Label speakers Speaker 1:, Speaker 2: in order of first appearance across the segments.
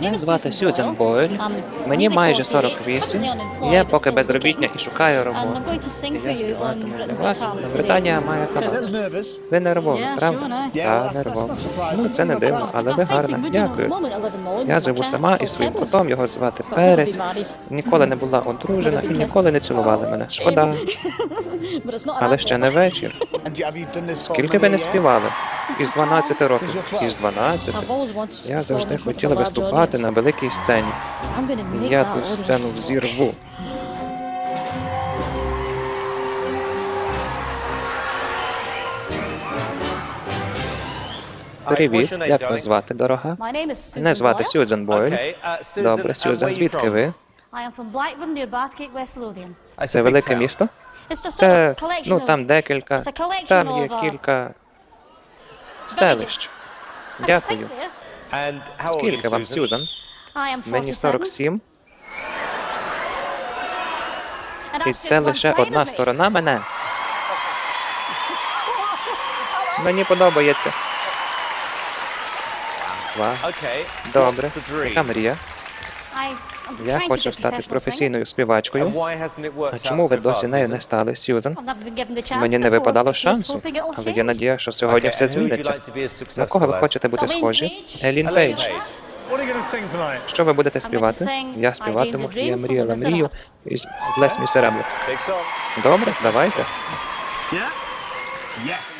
Speaker 1: Мене звати Сюзан Бойль. Мені майже 48. Я поки безробітня і шукаю роботу. І я співатиму для вас. Британія має талант. Ви нервові, правда? Так, нервові. Ну, це не дивно, але ви гарна. Дякую. Я живу сама із своїм котом, його звати Перес. Ніколи не була одружена і ніколи не цілували мене. Шкода, але ще не вечір. Скільки ви не співали? Із 12 років. Із 12. Я завжди хотіла виступати на великій сцені. Я ту сцену взірву. Привіт, як вас звати, дорога? Мене звати Сюзан Бойль. Добре, Сюзан, звідки ви? Це велике місто? Це, ну, там декілька, там є кілька селищ. Дякую. Скільки вам, Сюзан? Мені 47. І це лише одна сторона мене. Мені подобається. Добре. Яка мрія? Я хочу стати професійною співачкою. А чому ви досі нею не стали, Сьюзан? Мені не випадало шансу, але є надія, що сьогодні все зміниться. На кого ви хочете бути схожі? Елін Пейдж. Що ви будете співати? Я співатиму «Я мріяла мрію» із Bless Me Cerebrus. Добре, давайте.
Speaker 2: I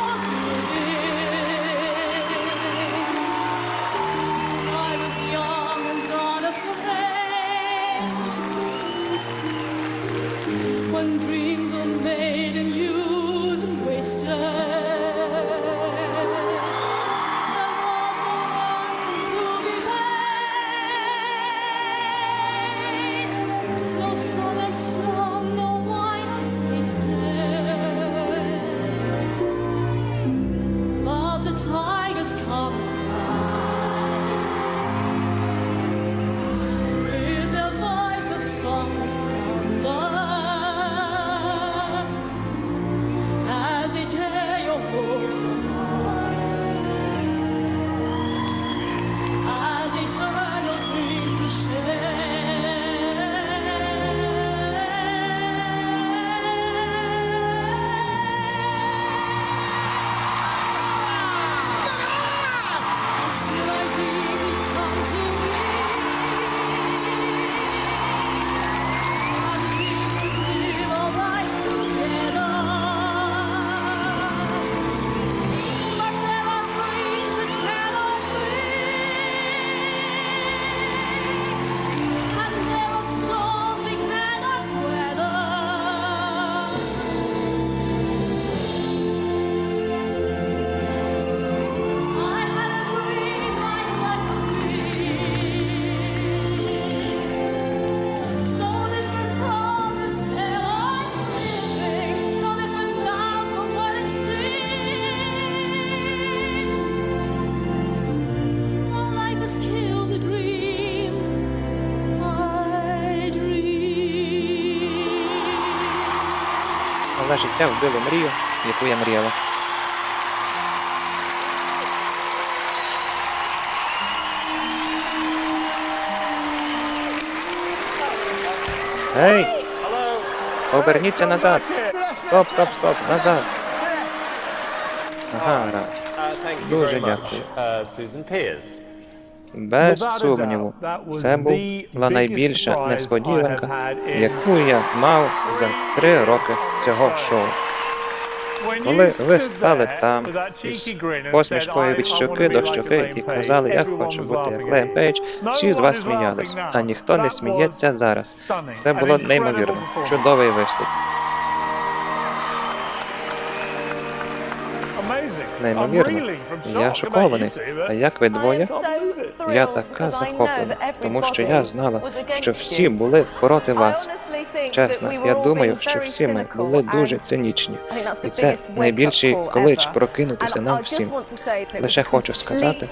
Speaker 1: життя вбило мрію, яку я мріяла. Гей! Поверніться назад! Стоп, стоп, стоп, назад! Гаразд.
Speaker 3: Дуже
Speaker 1: Дуже
Speaker 3: дякую.
Speaker 1: Без сумніву, це була найбільша несподіванка, яку я мав за три роки цього шоу. Коли ви стали там із посмішкою від щоки до щоки і казали, я хочу бути як Лем Пейдж, всі з вас сміялись, а ніхто не сміється зараз. Це було неймовірно. Чудовий виступ.
Speaker 4: Неймовірно.
Speaker 1: Я шокований. А як ви двоє? Я така захоплена, тому що я знала, що всі були проти вас. Чесно, я думаю, що всі ми були дуже цинічні. І це найбільший клич прокинутися нам всім. Лише хочу сказати,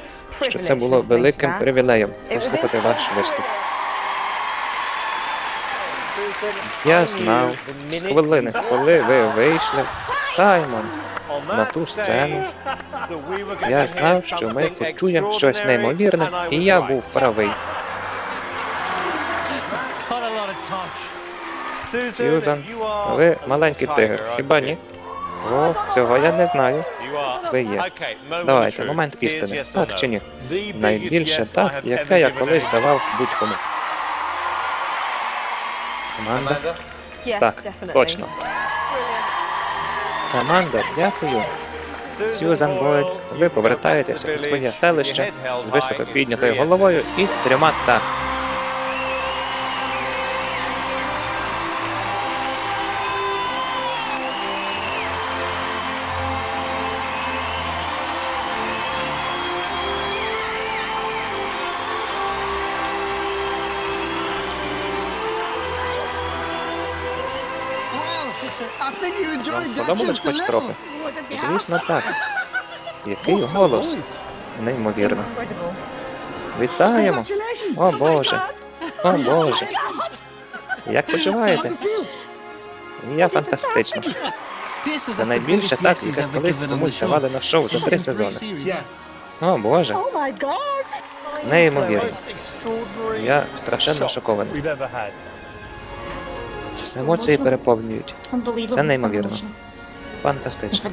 Speaker 1: що це було великим привілеєм послухати ваш виступ. Я знав з хвилини, коли ви вийшли, Саймон, на ту сцену. Я знав, що ми почуємо щось неймовірне, і я був правий. Сьюзан, ви маленький тигр, хіба ні? О, цього я не знаю. Ви є. Давайте, момент істини. Так чи ні? Найбільше так, яке я колись давав будь-кому. Команда? Так, точно. Команда, дякую. Сьюзан Бойль, ви повертаєтеся у своє селище з високо піднятою головою і трьома так. Сподобалось хоч трохи? Звісно, так. Який голос? Неймовірно. Вітаємо! О Боже! О Боже! Як почуваєтесь? Я фантастично.
Speaker 3: Це найбільше так, яке колись комусь давали на шоу за три сезони.
Speaker 1: О Боже! Неймовірно. Я страшенно шокований. Емоції переповнюють. Це неймовірно. Фантастично.